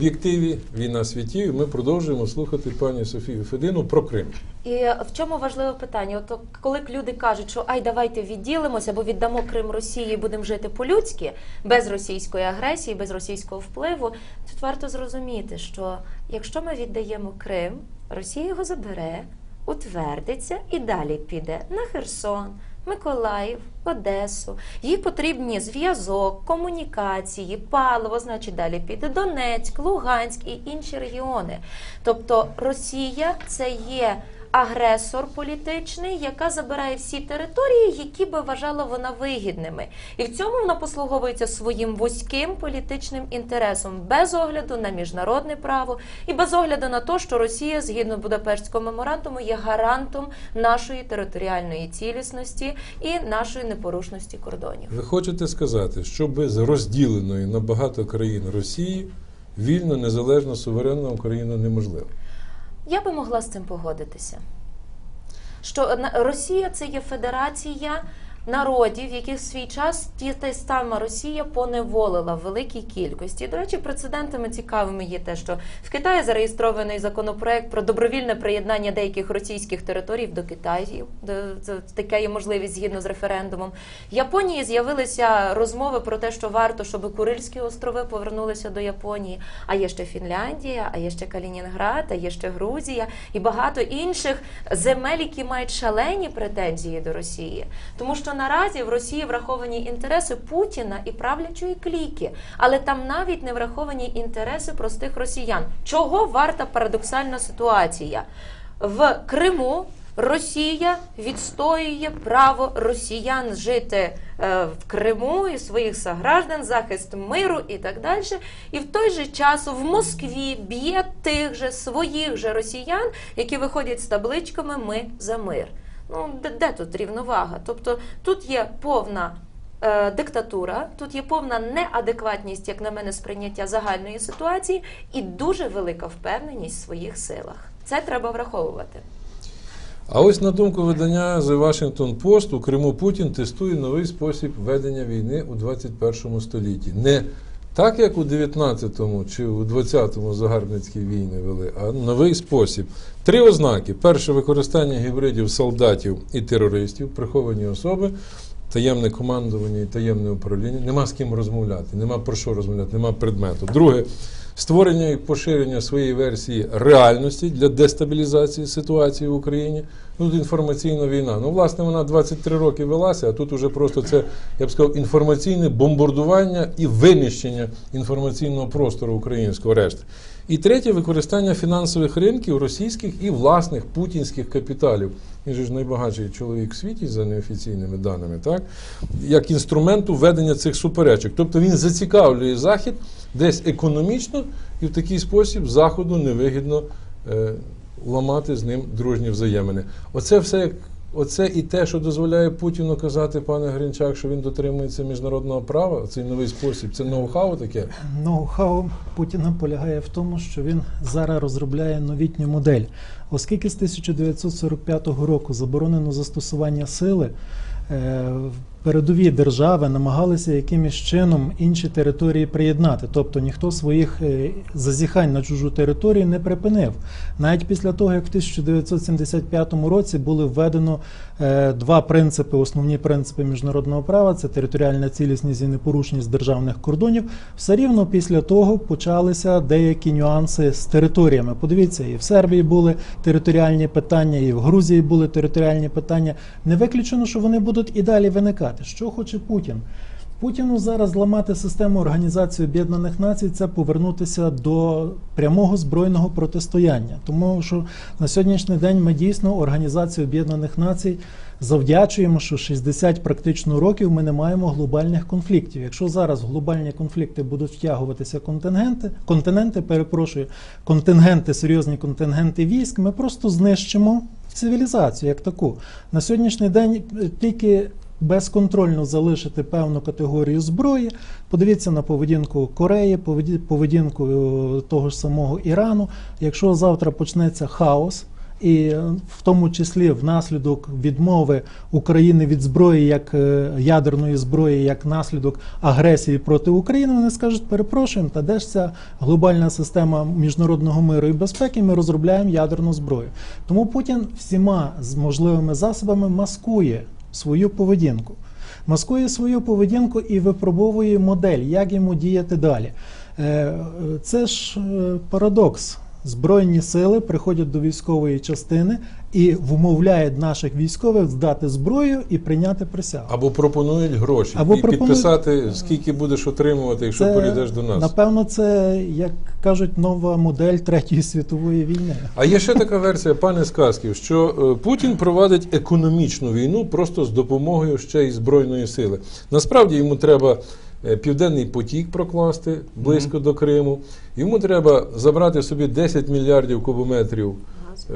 Об'єктиві війна світів. Ми продовжуємо слухати пані Софію Федину про Крим. І в чому важливе питання? От коли люди кажуть, що ай, давайте відділимося або віддамо Крим Росії і будемо жити по-людськи, без російської агресії, без російського впливу, тут варто зрозуміти, що якщо ми віддаємо Крим, Росія його забере, утвердиться і далі піде на Херсон. Миколаїв, Одесу, їй потрібні зв'язок, комунікації, паливо, значить далі піде Донецьк, Луганськ і інші регіони. Тобто Росія це є агресор політичний, яка забирає всі території, які би вважала вона вигідними. І в цьому вона послуговується своїм вузьким політичним інтересом без огляду на міжнародне право і без огляду на те, що Росія, згідно Будапештського меморандуму, є гарантом нашої територіальної цілісності і нашої непорушності кордонів. Ви хочете сказати, що без розділеної на багато країн Росії вільна, незалежна, суверенна Україна неможлива? Я би могла з цим погодитися. Що Росія це є федерація народів, яких в свій час та й сама Росія поневолила в великій кількості. До речі, прецедентами цікавими є те, що в Китаї зареєстрований законопроект про добровільне приєднання деяких російських територій до Китаю. Це така є можливість згідно з референдумом. В Японії з'явилися розмови про те, що варто, щоб Курильські острови повернулися до Японії. А є ще Фінляндія, а є ще Калінінград, а є ще Грузія і багато інших земель, які мають шалені претензії до Росії. Тому що наразі в Росії враховані інтереси Путіна і правлячої кліки, але там навіть не враховані інтереси простих росіян. Чого варта парадоксальна ситуація? В Криму Росія відстоює право росіян жити е, в Криму і своїх сограждан, захист миру і так далі. І в той же час в Москві б'є тих же своїх же росіян, які виходять з табличками Ми за мир. Ну де, де тут рівновага? Тобто тут є повна. е, Диктатура, тут є повна неадекватність, як на мене, сприйняття загальної ситуації, і дуже велика впевненість в своїх силах. Це треба враховувати. А ось на думку видання The Washington Post, у Криму Путін тестує новий спосіб ведення війни у 21 столітті. Не так, як у 19-му чи у 20-му загарбницькі війни вели, а новий спосіб. Три ознаки: перше використання гібридів солдатів і терористів, приховані особи, таємне командування і таємне управління. Нема з ким розмовляти, нема про що розмовляти, нема предмету. Друге створення і поширення своєї версії реальності для дестабілізації ситуації в Україні. Ну, Тут інформаційна війна. Ну, власне, вона 23 роки велася, а тут уже просто це, я б сказав, інформаційне бомбардування і винищення інформаційного простору українського решти. І третє використання фінансових ринків російських і власних путінських капіталів. Він же ж найбагатший чоловік в світі за неофіційними даними, так? Як інструменту ведення цих суперечок. Тобто він зацікавлює Захід десь економічно і в такий спосіб Заходу невигідно е, ламати з ним дружні взаємини. Оце все як. Оце і те, що дозволяє Путіну казати, пане Гринчак, що він дотримується міжнародного права, цей новий спосіб, це ноу-хау таке. Ноу-хау Путіна полягає в тому, що він зараз розробляє новітню модель. Оскільки з 1945 року заборонено застосування сили, е, передові держави намагалися якимось чином інші території приєднати. Тобто ніхто своїх е, зазіхань на чужу територію не припинив. Навіть після того, як в 1975 році були введено е, два принципи, основні принципи міжнародного права: це територіальна цілісність і непорушність державних кордонів. Все рівно після того почалися деякі нюанси з територіями. Подивіться, і в Сербії були територіальні питання, і в Грузії були територіальні питання. Не виключено, що вони будуть і далі виникати. Що хоче Путін? Путіну зараз зламати систему Організації Об'єднаних Націй це повернутися до прямого збройного протистояння, тому що на сьогоднішній день ми дійсно Організацію Об'єднаних Націй завдячуємо, що 60 практично років ми не маємо глобальних конфліктів. Якщо зараз глобальні конфлікти будуть втягуватися контингенти, континенти, перепрошую, контингенти, серйозні контингенти військ, ми просто знищимо цивілізацію як таку. На сьогоднішній день тільки безконтрольно залишити певну категорію зброї. Подивіться на поведінку Кореї, поведінку е, того ж самого Ірану. Якщо завтра почнеться хаос, і е, в тому числі внаслідок відмови України від зброї як е, ядерної зброї, як наслідок агресії проти України, вони скажуть, перепрошуємо, та де ж ця глобальна система міжнародного миру і безпеки? Ми розробляємо ядерну зброю. Тому Путін всіма можливими засобами маскує свою поведінку. Маскує свою поведінку і випробовує модель, як йому діяти далі. Е, е, Це ж е, парадокс. Збройні сили приходять до військової частини і вмовляють наших військових здати зброю і прийняти присягу. Або пропонують гроші Або і пропонують- підписати, скільки будеш отримувати, якщо перейдеш до нас. Напевно, це, як кажуть, нова модель Третьої світової війни. А є ще така версія, пане Сказків, що е, Путін провадить економічну війну просто з допомогою ще й збройної сили. Насправді йому треба південний потік прокласти близько до Криму. Йому треба забрати собі 10 мільярдів кубометрів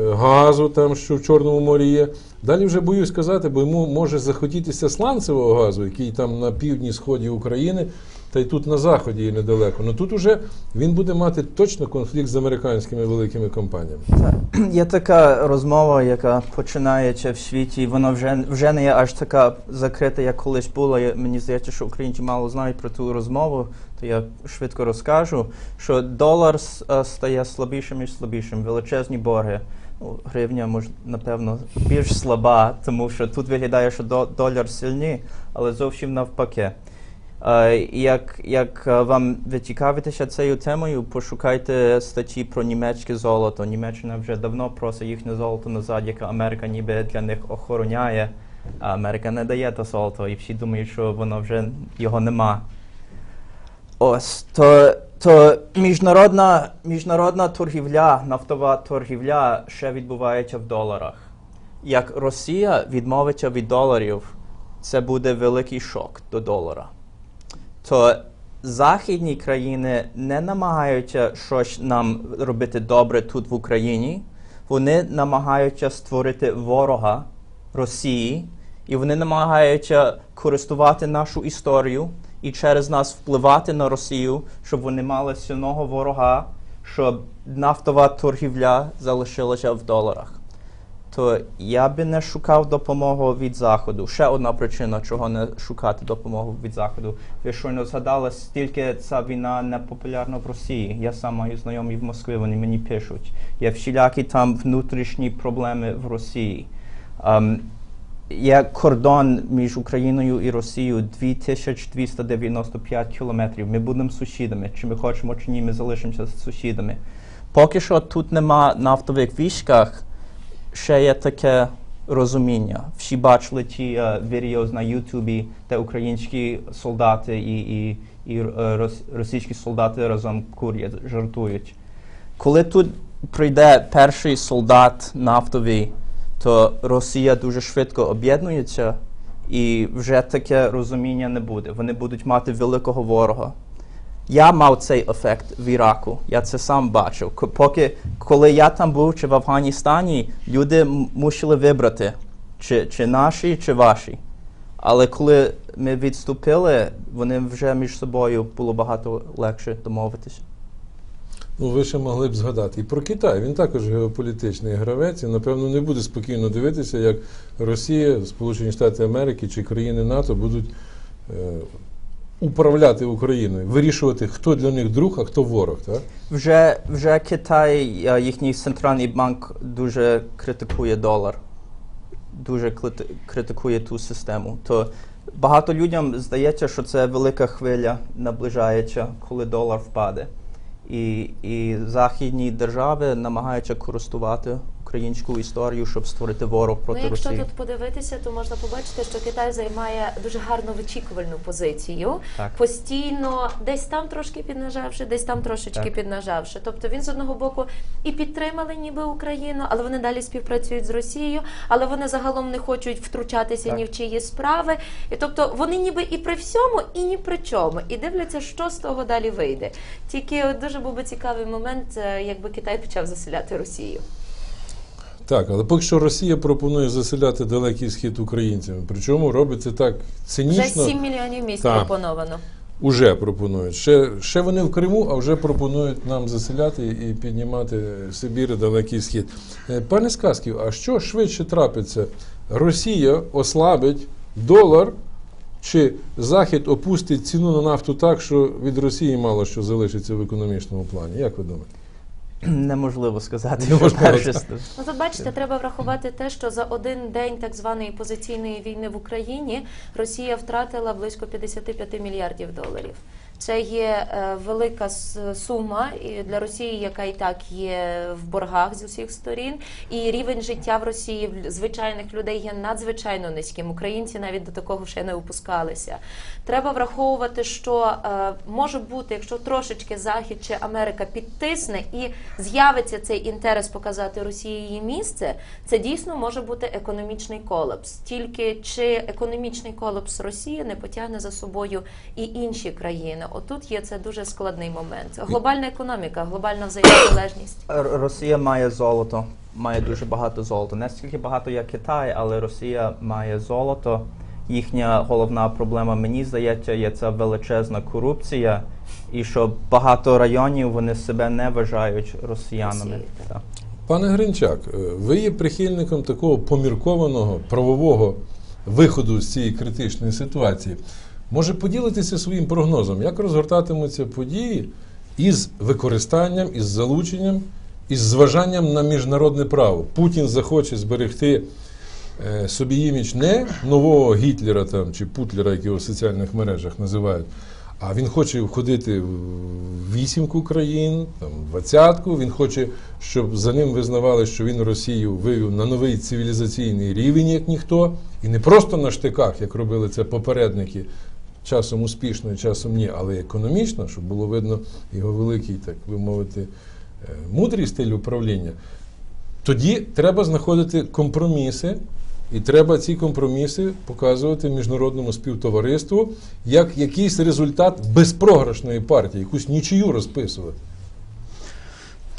е, газу, там що в Чорному морі є. Далі вже боюсь сказати, бо йому може захотітися сланцевого газу, який там на півдні сході України, та й тут на заході є недалеко. Ну тут уже він буде мати точно конфлікт з американськими великими компаніями. Є така розмова, яка починається в світі, вона вже, вже не є аж така закрита, як колись була. Мені здається, що українці мало знають про ту розмову, то я швидко розкажу, що долар е, стає слабішим і слабішим, величезні борги. Ну, гривня, може, напевно, більш слаба, тому що тут виглядає, що до, долар сильний, але зовсім навпаки. Як, як е, вам ви цікавитеся цією темою, пошукайте статті про німецьке золото. Німеччина вже давно просить їхнє золото назад, яке Америка ніби для них охороняє. А Америка не дає те золото, і всі думають, що воно вже його нема. Ось то, то міжнародна, міжнародна торгівля, нафтова торгівля ще відбувається в доларах. Як Росія відмовиться від доларів, це буде великий шок до долара. То західні країни не намагаються щось нам робити добре тут в Україні. Вони намагаються створити ворога Росії, і вони намагаються користувати нашу історію і через нас впливати на Росію, щоб вони мали сильного ворога, щоб нафтова торгівля залишилася в доларах. То я би не шукав допомогу від заходу. Ще одна причина, чого не шукати допомогу від заходу. Ви щойно згадали, стільки ця війна не популярна в Росії. Я сам маю знайомі в Москві, вони мені пишуть. Є всілякі там внутрішні проблеми в Росії. Ем, є кордон між Україною і Росією 2295 кілометрів. Ми будемо сусідами. Чи ми хочемо, чи ні, ми залишимося сусідами. Поки що тут нема нафтових військах, ще є таке розуміння. Всі бачили ті е, відео на Ютубі, де українські солдати і, і, і е, рос- російські солдати разом курять, жартують. Коли тут прийде перший солдат нафтовий, то Росія дуже швидко об'єднується, і вже таке розуміння не буде. Вони будуть мати великого ворога. Я мав цей ефект в Іраку. Я це сам бачив. Поки коли я там був чи в Афганістані, люди мусили вибрати, чи, чи наші, чи ваші. Але коли ми відступили, вони вже між собою було багато легше домовитися. Ну, ви ще могли б згадати. І про Китай. Він також геополітичний гравець, і напевно не буде спокійно дивитися, як Росія, Сполучені Штати Америки чи країни НАТО будуть е, управляти Україною, вирішувати, хто для них друг, а хто ворог. Так? Вже, вже Китай, е, їхній центральний банк дуже критикує долар, дуже критикує ту систему. То багато людям здається, що це велика хвиля наближається, коли долар впаде. І, і західні держави намагаються користувати українську історію, щоб створити ворог проти ну, якщо Росії. тут подивитися, то можна побачити, що Китай займає дуже гарно вичікувальну позицію, Так. постійно десь там трошки піднажавши, десь там трошечки Так. піднажавши. Тобто він з одного боку і підтримали ніби Україну, але вони далі співпрацюють з Росією, але вони загалом не хочуть втручатися Так. ні в чиї справи. І тобто вони ніби і при всьому, і ні при чому, і дивляться, що з того далі вийде. Тільки от дуже був би цікавий момент, е, якби Китай почав заселяти Росію. Так, але поки що Росія пропонує заселяти далекий схід українцями. Причому робить це так Вже цинічно. 7 мільйонів місць Так. пропоновано. Уже пропонують. Ще, ще вони в Криму, а вже пропонують нам заселяти і піднімати Сибір і Далекий Схід. Е, Пане Сказків, а що швидше трапиться? Росія ослабить долар, чи Захід опустить ціну на нафту так, що від Росії мало що залишиться в економічному плані? Як ви думаєте? Неможливо сказати. Неможливо Перше, сказати. Ну тут бачите, треба врахувати те, що за один день так званої позиційної війни в Україні Росія втратила близько 55 мільярдів доларів. Це є е, велика сума для Росії, яка і так є в боргах з усіх сторін. І рівень життя в Росії звичайних людей є надзвичайно низьким. Українці навіть до такого ще не опускалися. Треба враховувати, що е, може бути, якщо трошечки Захід чи Америка підтисне і з'явиться цей інтерес показати Росії її місце, це дійсно може бути економічний колапс. Тільки чи економічний колапс Росії не потягне за собою і інші країни? Отут є це дуже складний момент. Глобальна економіка, глобальна взаємозалежність. Росія має золото, має дуже багато золота. Не стільки багато, як Китай, але Росія має золото. Їхня головна проблема, мені здається, є ця величезна корупція, і що багато районів вони себе не вважають росіянами. Пане Гринчак, е, ви є прихильником такого поміркованого правового виходу з цієї критичної ситуації. Може поділитися своїм прогнозом, як розгортатимуться події із використанням, із залученням, із зважанням на міжнародне право. Путін захоче зберегти е, собі імідж не нового Гітлера там, чи Путлера, як його в соціальних мережах називають, а він хоче входити в вісімку країн, там, двадцятку. Він хоче, щоб за ним визнавали, що він Росію вивів на новий цивілізаційний рівень, як ніхто, і не просто на штиках, як робили це попередники, часом успішно, і часом ні, але економічно, щоб було видно його великий, так би мовити, е, мудрий стиль управління. Тоді треба знаходити компроміси, і треба ці компроміси показувати міжнародному співтовариству як якийсь результат безпрограшної партії, якусь нічию розписувати.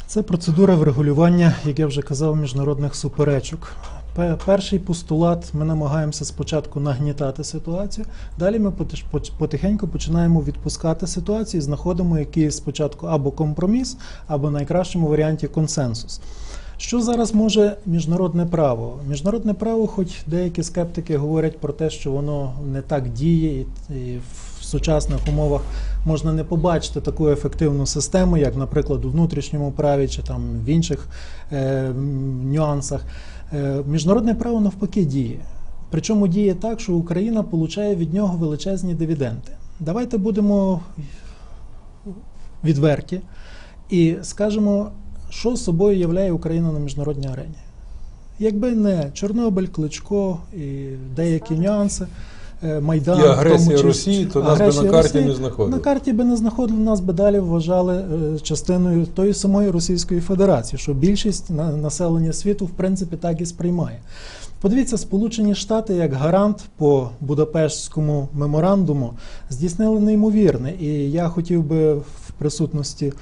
Це процедура врегулювання, як я вже казав, міжнародних суперечок. Пе- Перший постулат ми намагаємося спочатку нагнітати ситуацію. Далі ми потихеньку починаємо відпускати ситуацію знаходимо якийсь спочатку або компроміс, або в найкращому варіанті консенсус. Що зараз може міжнародне право? Міжнародне право, хоч деякі скептики говорять про те, що воно не так діє, і в сучасних умовах можна не побачити таку ефективну систему, як, наприклад, у внутрішньому праві чи там в інших е, нюансах. Е, міжнародне право навпаки діє. Причому діє так, що Україна отримує від нього величезні дивіденди. Давайте будемо відверті і скажемо, що собою являє Україна на міжнародній арені. Якби не Чорнобиль, Кличко і деякі нюанси, Майдан, І агресія Росії, то нас би на карті Росії, не знаходили. На карті би не знаходили, нас би далі вважали е, частиною тої самої Російської Федерації, що більшість на- населення світу в принципі так і сприймає. Подивіться, Сполучені Штати як гарант по Будапештському меморандуму здійснили неймовірне. І я хотів би в присутності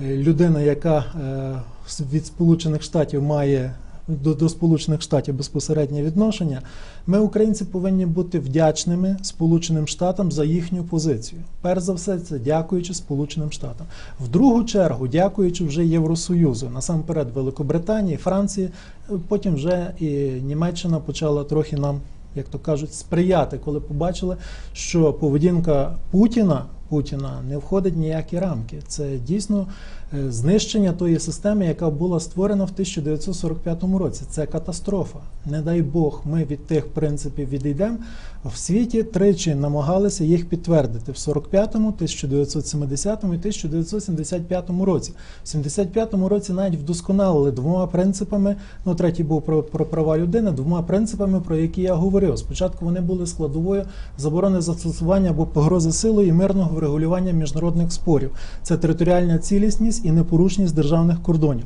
е, людини, яка е, від Сполучених Штатів має до, до Сполучених Штатів безпосереднє відношення, ми, українці, повинні бути вдячними Сполученим Штатам за їхню позицію. Перш за все, це дякуючи Сполученим Штатам. В другу чергу, дякуючи вже Євросоюзу, насамперед Великобританії, Франції, потім вже і Німеччина почала трохи нам, як то кажуть, сприяти, коли побачили, що поведінка Путіна. Путіна не входить в ніякі рамки. Це дійсно знищення тої системи, яка була створена в 1945 році. Це катастрофа. Не дай Бог, ми від тих принципів відійдемо. В світі тричі намагалися їх підтвердити в 45-му, 1970-му і 1975 році. В 75-му році навіть вдосконалили двома принципами. Ну, третій був про, про права людини, двома принципами, про які я говорив. Спочатку вони були складовою заборони застосування або погрози силою і мирного врегулювання міжнародних спорів. Це територіальна цілісність і непорушність державних кордонів.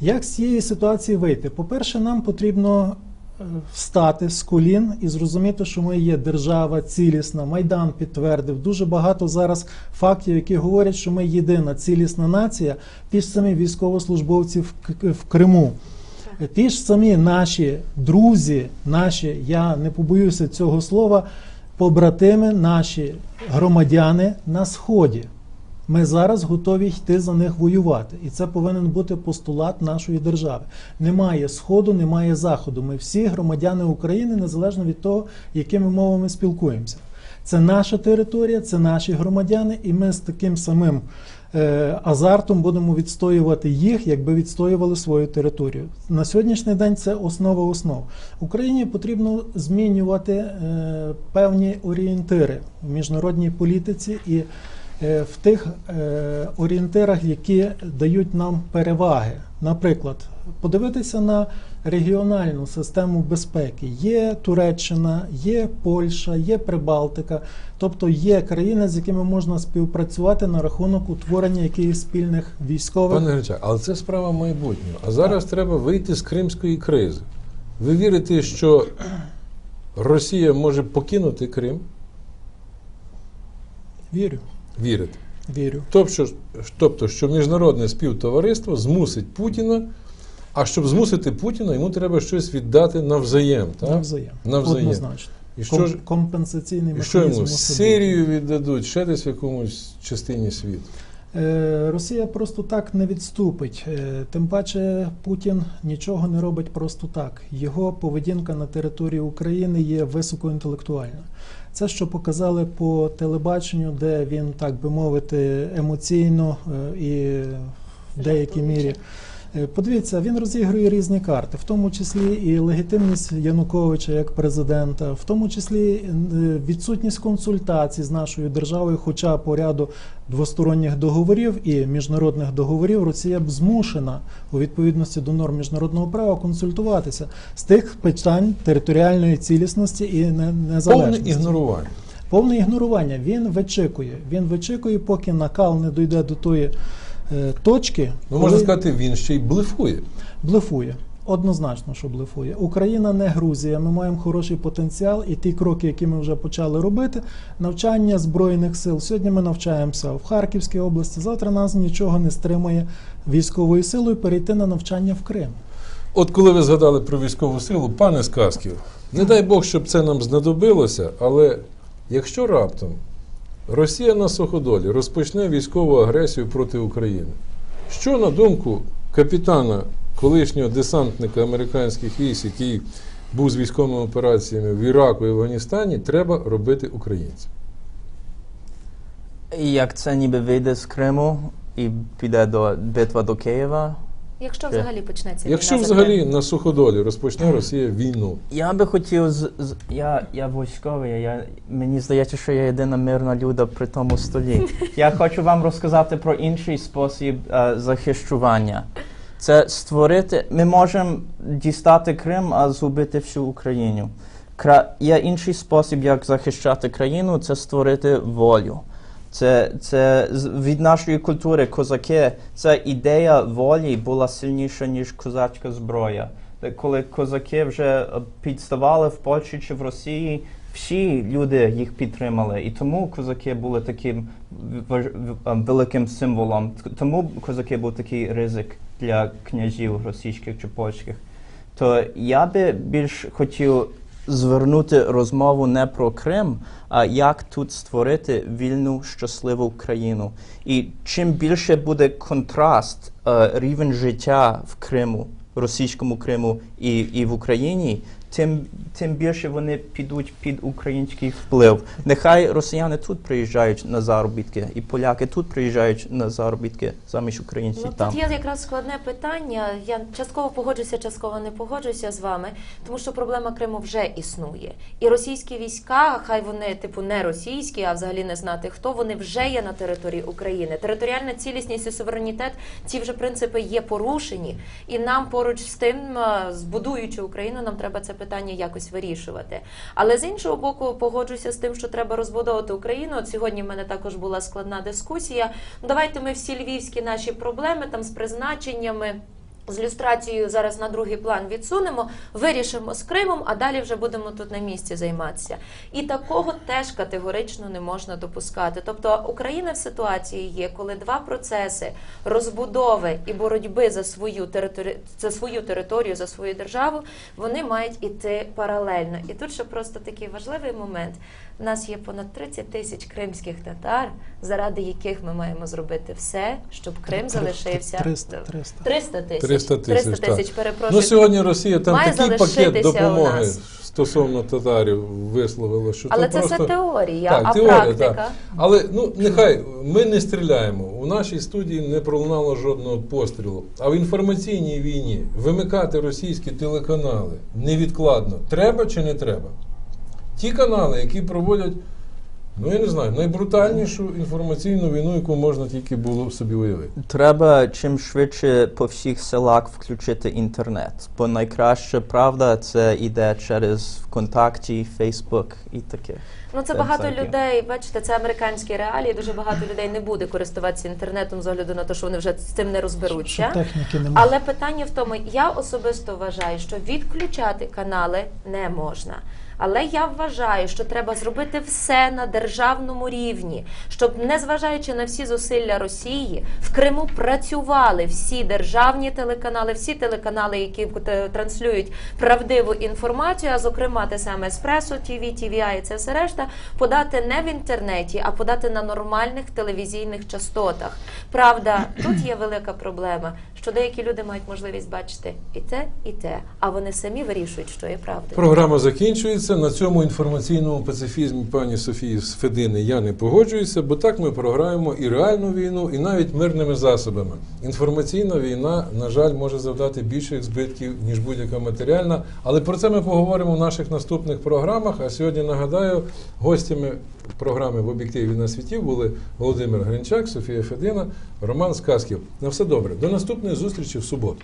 Як з цієї ситуації вийти? По-перше, нам потрібно е, встати з колін і зрозуміти, що ми є держава цілісна. Майдан підтвердив дуже багато зараз фактів, які говорять, що ми єдина цілісна нація. Ті ж самі військовослужбовці в Криму. Ті ж самі наші друзі, наші, я не побоюся цього слова, побратими, наші громадяни на сході. Ми зараз готові йти за них воювати, і це повинен бути постулат нашої держави. Немає сходу, немає заходу. Ми всі громадяни України, незалежно від того, якими мовами спілкуємося. Це наша територія, це наші громадяни, і ми з таким самим е, азартом будемо відстоювати їх, якби відстоювали свою територію. На сьогоднішній день це основа основ. Україні потрібно змінювати е, певні орієнтири в міжнародній політиці і в тих е, орієнтирах, які дають нам переваги. Наприклад, подивитися на регіональну систему безпеки. Є Туреччина, є Польща, є Прибалтика, тобто є країни, з якими можна співпрацювати на рахунок утворення якихось спільних військових. Пане Гречак, але це справа майбутнього. А зараз треба вийти з кримської кризи. Ви вірите, що Росія може покинути Крим? Вірю, Вірите. вірю. Тобто, тобто, що міжнародне співтовариство змусить Путіна, а щоб змусити Путіна, йому треба щось віддати навзаєм. Так? Навзаєм. Навзаєм. Однозначно. І що, ж, компенсаційний компенсаційний і що механізм йому Сирію віддадуть, ще десь в якомусь частині світу. Е, Росія просто так не відступить. Е, Тим паче Путін нічого не робить просто так. Його поведінка на території України є високоінтелектуальна. Це, що показали по телебаченню, де він, так би мовити, емоційно е, і в деякій мірі. Е, Подивіться, він розігрує різні карти, в тому числі і легітимність Януковича як президента, в тому числі е, відсутність консультацій з нашою державою, хоча по ряду двосторонніх договорів і міжнародних договорів Росія б змушена у відповідності до норм міжнародного права консультуватися з тих питань територіальної цілісності і не- Повне ігнорування. Повне ігнорування. Він вичікує. Він вичікує, поки накал не дійде до тої точки, Ну, можна сказати, він ще й блефує. блефує. Однозначно, що блефує. Україна не Грузія. Ми маємо хороший потенціал, і ті кроки, які ми вже почали робити, навчання збройних сил. Сьогодні ми навчаємося в Харківській області. Завтра нас нічого не стримує військовою силою перейти на навчання в Крим. От коли ви згадали про військову силу, пане Сказків, не дай Бог, щоб це нам знадобилося, але якщо раптом Росія на суходолі розпочне військову агресію проти України, що на думку капітана колишнього десантника американських військ, який був з військовими операціями в Іраку і Афганістані, треба робити українцям? Як це ніби вийде з Криму і піде до битва до Києва. Якщо взагалі почнеться Якщо війна взагалі на суходолі розпочне Росія війну, Я би хотів з, з я, я військовий, я мені здається, що я єдина мирна люда при тому столі. Я хочу вам розказати про інший спосіб е, захищування. Це створити. Ми можемо дістати Крим, а згубити всю Україну. Кра... Є інший спосіб, як захищати країну, це створити волю. Це, це від нашої культури козаки. Ця ідея волі була сильніша, ніж козацька зброя. Коли козаки вже підставали в Польщі чи в Росії, всі люди їх підтримали. І тому козаки були таким великим символом. Тому козаки був такий ризик для князів російських чи польських. То я би більш хотів звернути розмову не про Крим, а як тут створити вільну щасливу країну. І чим більше буде контраст е, рівень життя в Криму, російському Криму і, і в Україні, тим, тим більше вони підуть під український вплив. Нехай росіяни тут приїжджають на заробітки, і поляки тут приїжджають на заробітки, замість українців Ну, там. тут є якраз складне питання. Я частково погоджуся, частково не погоджуся з вами, тому що проблема Криму вже існує. І російські війська, хай вони типу не російські, а взагалі не знати хто, вони вже є на території України. Територіальна цілісність і суверенітет, ці вже принципи є порушені. І нам поруч з тим, збудуючи Україну, нам треба це питання якось вирішувати. Але з іншого боку, погоджуся з тим, що треба розбудовувати Україну. От сьогодні в мене також була складна дискусія. Ну, давайте ми всі львівські наші проблеми там з призначеннями. З люстрацією зараз на другий план відсунемо, вирішимо з Кримом, а далі вже будемо тут на місці займатися. І такого теж категорично не можна допускати. Тобто Україна в ситуації є, коли два процеси розбудови і боротьби за свою територію, за свою територію, за свою державу, вони мають іти паралельно. І тут ще просто такий важливий момент. У нас є понад 30 тисяч кримських татар, заради яких ми маємо зробити все, щоб Крим залишився 300, 300. 300 тисяч. 300 тисяч, 300 тисяч, перепрошую. Ну, сьогодні Росія там Має такий пакет допомоги стосовно татарів висловила, що Але то це просто... все теорія, Так, а теорія, практика. так. Але ну нехай ми не стріляємо. У нашій студії не пролунало жодного пострілу. А в інформаційній війні вимикати російські телеканали невідкладно треба чи не треба? Ті канали, які проводять, ну я не знаю, найбрутальнішу інформаційну війну, яку можна тільки було собі уявити. Треба чим швидше по всіх селах включити інтернет, бо найкраща правда це йде через ВКонтакті, Фейсбук і таке. Ну це багато людей. Бачите, це американські реалії. Дуже багато людей не буде користуватися інтернетом з огляду на те, що вони вже з цим не розберуться. Техніки немає. Але питання в тому, я особисто вважаю, що відключати канали не можна. Але я вважаю, що треба зробити все на державному рівні, щоб, незважаючи на всі зусилля Росії, в Криму працювали всі державні телеканали, всі телеканали, які транслюють правдиву інформацію, а зокрема те саме Еспресо, ТВ, TVI і це все решта, подати не в інтернеті, а подати на нормальних телевізійних частотах. Правда, тут є велика проблема, що деякі люди мають можливість бачити і те, і те, а вони самі вирішують, що є правдою. Програма закінчується. На цьому інформаційному пацифізмі пані Софії Федини я не погоджуюся, бо так ми програємо і реальну війну, і навіть мирними засобами. Інформаційна війна, на жаль, може завдати більших збитків, ніж будь-яка матеріальна. Але про це ми поговоримо в наших наступних програмах. А сьогодні нагадаю, гостями програми в об'єктиві на світі були Володимир Гринчак, Софія Федина, Роман Сказків. На все добре. До наступної зустрічі в суботу.